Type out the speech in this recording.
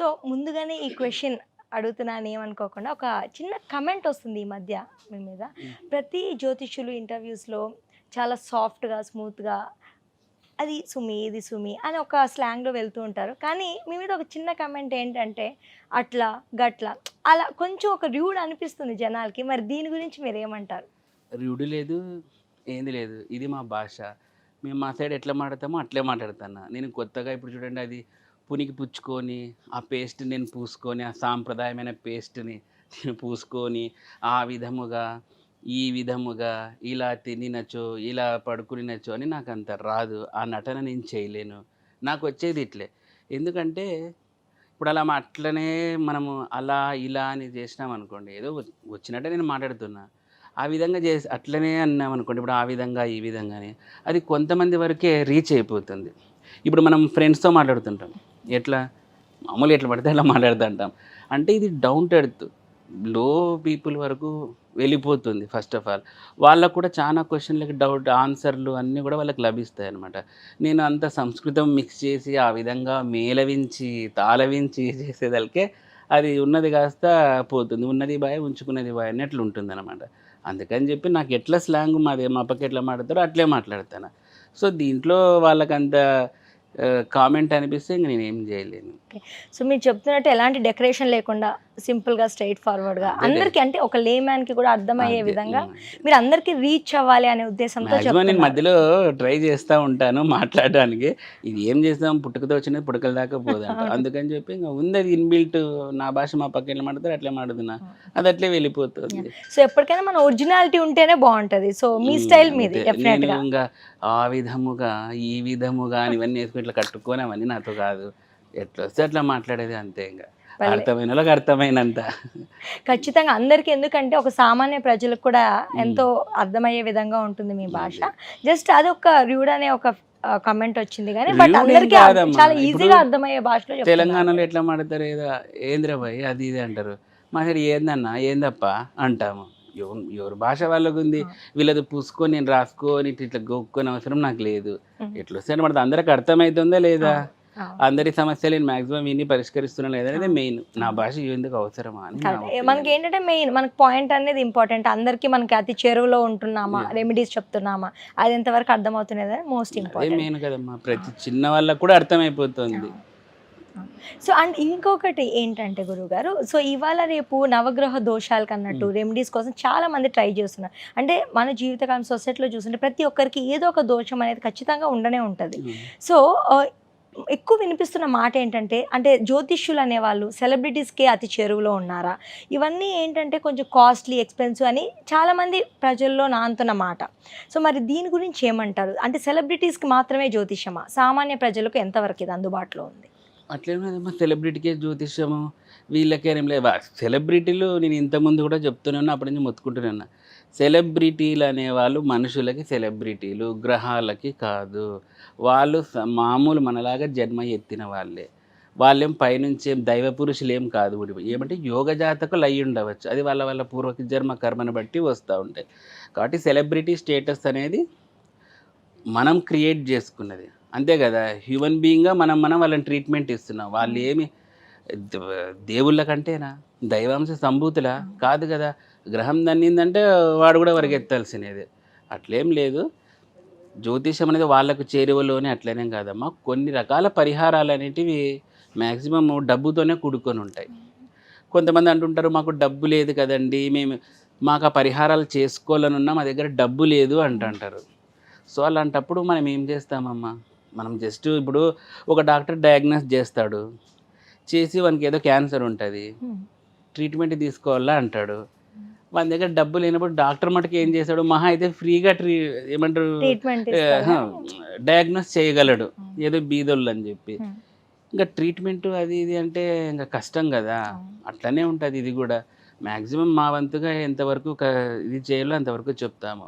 Question అడుగుతున్నాను ఏమనుకోకుండా ఒక చిన్న కమెంట్ వస్తుంది ఈ మధ్య మీ మీద. ప్రతి జ్యోతిష్యులు ఇంటర్వ్యూస్లో చాలా సాఫ్ట్గా స్మూత్గా అది సుమి ఇది సుమి అని ఒక స్లాంగ్లో వెళ్తూ ఉంటారు. కానీ మీ మీద ఒక చిన్న కమెంట్ ఏంటంటే అట్లా గట్ల అలా కొంచెం ఒక ర్యూడ్ అనిపిస్తుంది జనాలకి. మరి దీని గురించి మీరు ఏమంటారు? రుడు లేదు ఏంది లేదు. ఇది మా భాష. మేము మా సైడ్ ఎట్లా మాట్లాడతామో అట్లే మాట్లాడుతున్నా నేను కొత్తగా ఇప్పుడు చూడండి అది పునికి పుచ్చుకొని ఆ పేస్ట్ నేను పూసుకొని ఆ సాంప్రదాయమైన పేస్ట్ని నేను పూసుకొని ఆ విధముగా ఈ విధముగా ఇలా తినినచో ఇలా పడుకునినచో అని నాకు అంత రాదు. ఆ నటన నేను చేయలేను. నాకు వచ్చేది ఇట్లే. ఎందుకంటే ఇప్పుడు అలా అట్లనే మనము అలా ఇలా అని చేసినాం అనుకోండి ఏదో వచ్చినట్టే నేను మాట్లాడుతున్నా. ఆ విధంగా చేసి అట్లనే అన్నాం అనుకోండి ఇప్పుడు ఆ విధంగా ఈ విధంగానే అది కొంతమంది వరకే రీచ్ అయిపోతుంది. ఇప్పుడు మనం ఫ్రెండ్స్తో మాట్లాడుతుంటాం. ఎట్లా? మామూలు ఎట్లా పడితే అలా మాట్లాడుతుంటాం. అంటే ఇది డౌన్ టెర్త్లో పీపుల్ వరకు వెళ్ళిపోతుంది ఫస్ట్ ఆఫ్ ఆల్. వాళ్ళకు కూడా చాలా క్వశ్చన్లకి డౌట్ ఆన్సర్లు అన్నీ కూడా వాళ్ళకి లభిస్తాయి అనమాట నేను అంత సంస్కృతం మిక్స్ చేసి ఆ విధంగా మేలవించి తాళవించి చేసేదలికే అది ఉన్నది కాస్త పోతుంది. ఉన్నది బాయ్ ఉంచుకున్నది బాయ్ అన్నట్లు ఉంటుంది అనమాట అందుకని చెప్పి నాకు ఎట్లా స్లాంగ్ మాది మా పక్క ఎట్లా మాట్లాడతారో అట్లే మాట్లాడతాను. సో దీంట్లో వాళ్ళకంత కామెంట్ అనిపిస్తే ఇంక నేను ఏం చేయలేను సో మీరు చెప్తున్నట్టు ఎలాంటి డెకరేషన్ లేకుండా సింపుల్గా స్ట్రైట్ ఫార్వర్డ్గా అదే. అందరికీ అంటే ఒక లేమ్యాన్కి కూడా అర్థమయ్యే విధంగా. మీరు అందరికీ రీచ్ అవ్వాలి అనే ఉద్దేశంతో నేను. మధ్యలో ట్రై చేస్తూ ఉంటాను మాట్లాడడానికి. ఇది ఏం చేస్తాం పుట్టుకతో వచ్చినది పుట్టుకల దాకా అవును. అందుకని చెప్పి ఇంకా ఉంది అది ఇన్బిల్ట్ నా భాష మా పక్క ఎట్లా మాట్లాడతారు అట్లే మాట్లాడుతున్నా. అది అట్లే వెళ్ళిపోతుంది. సో ఎప్పటికైనా మన ఒరిజినాలిటీ ఉంటేనే బాగుంటది. సో మీ స్టైల్ మీది ఇంకా ఆ విధముగా ఈ విధముగా ఇవన్నీ వేసుకుని ఇట్లా కట్టుకొని అవన్నీ నాతో కాదు. ఎట్లా వస్తే అట్లా మాట్లాడేది అంతే ఇంకా. అర్థమైన అర్థమైనంత ఖచ్చితంగా అందరికి ఎందుకంటే ఒక సామాన్య ప్రజలకు కూడా ఎంతో అర్థమయ్యే విధంగా ఉంటుంది మీ భాష జస్ట్ అది ఒక ర్యూడ్ అనే ఒక కమెంట్ వచ్చింది కానీ బట్ అందరికీ. చాలా ఈజీగా అర్థమయ్యే భాషలో. తెలంగాణలో ఎట్లా మాడతారు ఏదో ఏంద్రా భయ్ అది ఇది అంటారు మా సైడ్ ఏందన్నా ఏందప్ప అంటాము ఎవరు భాష వాళ్ళకు ఉంది. వీళ్ళది పూసుకొని నేను రాసుకొని ఇట్లా గోక్కొని అవసరం నాకు లేదు. ఎట్లా వస్తే మనది అందరికి అర్థమవుతుందా లేదా. అందరి సమస్యలు మాక్సిమం విని పరిష్కరిస్తున్నా లేదా అనేది మెయిన్ నా భాష ఎందుకు అవసరమా అని. మనకి ఏంటంటే మెయిన్ మనకి పాయింట్ అనేది ఇంపార్టెంట్ అందరికి మనకి అతి చెరువులో ఉంటున్నామా. రెమెడీస్ చెప్తున్నామా అది ఎంతవరకు అర్థమవుతున్నది మోస్ట్ ఇంపార్టెంట్ మెయిన్ కదమ్మా. ప్రతి చిన్న వాళ్ళకు కూడా అర్థమైపోతుంది. సో అండ్ ఇంకొకటి ఏంటంటే గురుగారు సో ఇవాళ రేపు నవగ్రహ దోషాలకు అన్నట్టు రెమెడీస్ కోసం చాలా మంది ట్రై చేస్తున్నారు. అంటే మన జీవితకాలం సొసైటీలో చూస్తుంటే ప్రతి ఒక్కరికి ఏదో ఒక దోషం అనేది ఖచ్చితంగా ఉండనే ఉంటుంది. సో ఆ, ఎక్కువ వినిపిస్తున్న మాట ఏంటంటే అంటే జ్యోతిష్యులు అనేవాళ్ళు సెలబ్రిటీస్కే అతి చెరువులో ఉన్నారా? ఇవన్నీ ఏంటంటే కొంచెం కాస్ట్లీ ఎక్స్పెన్సివ్ అని చాలామంది ప్రజల్లో నాంతున్న మాట. సో మరి దీని గురించి ఏమంటారు? అంటే సెలబ్రిటీస్కి మాత్రమే జ్యోతిష్యమా? సామాన్య ప్రజలకు ఎంతవరకు ఇది అందుబాటులో ఉంది? అట్లేమో సెలబ్రిటీకే జ్యోతిష్యము వీళ్ళకేం లేదు. సెలబ్రిటీలు నేను ఇంతకుముందు కూడా చెప్తూనే ఉన్నా అప్పటి నుంచి మొత్తుకుంటూనే ఉన్నా. సెలబ్రిటీలు అనేవాళ్ళు మనుషులకి సెలబ్రిటీలు గ్రహాలకి కాదు. వాళ్ళు మామూలు మనలాగా జన్మ ఎత్తిన వాళ్ళే. వాళ్ళేం పైనుంచి ఏం దైవ పురుషులు ఏం కాదు ఏమంటే యోగ జాతకులు అయి ఉండవచ్చు. అది వాళ్ళ వాళ్ళ పూర్వ జన్మ కర్మను బట్టి వస్తూ ఉంటాయి. కాబట్టి సెలబ్రిటీ స్టేటస్ అనేది మనం క్రియేట్ చేసుకున్నది. అంతే కదా? హ్యూమన్ బీయింగ్గా మనం మనం వాళ్ళని ట్రీట్మెంట్ ఇస్తున్నాం. వాళ్ళు ఏమి దేవుళ్ళ కంటేనా? దైవాంశ సంభూతుల? కాదు కదా. గ్రహం దన్నిందంటే వాడు కూడా వరిగెత్తాల్సినది అట్లేం లేదు. జ్యోతిషం అనేది వాళ్ళకు చేరువలోనే అట్లనే కాదమ్మా. కొన్ని రకాల పరిహారాలు అనేటివి మ్యాక్సిమం డబ్బుతోనే కూడుకొని ఉంటాయి. కొంతమంది అంటుంటారు మాకు డబ్బు లేదు కదండి. మేము మాకు ఆ పరిహారాలు చేసుకోవాలనున్నా మా దగ్గర డబ్బు లేదు అంటుంటారు. సో అలాంటప్పుడు మనం ఏం చేస్తామమ్మా? మనం జస్ట్ ఇప్పుడు ఒక డాక్టర్ డయాగ్నోస్ చేస్తాడు. చేసి వానికి ఏదో క్యాన్సర్ ఉంటుంది. ట్రీట్మెంట్ తీసుకోవాలా అంటాడు. మన దగ్గర డబ్బు లేనప్పుడు డాక్టర్ మటుకు ఏం చేస్తాడు? మహా అయితే ఫ్రీగా ట్రీ ఏమంటారు? డయాగ్నోస్ చేయగలడు. ఏదో బీదోళ్ళు అని చెప్పి. ఇంకా ట్రీట్మెంట్ అది ఇది అంటే ఇంకా కష్టం కదా. అట్లనే ఉంటుంది ఇది కూడా. మ్యాక్సిమం మా వంతుగా ఎంతవరకు ఇది చేయాలో అంతవరకు చెప్తాము.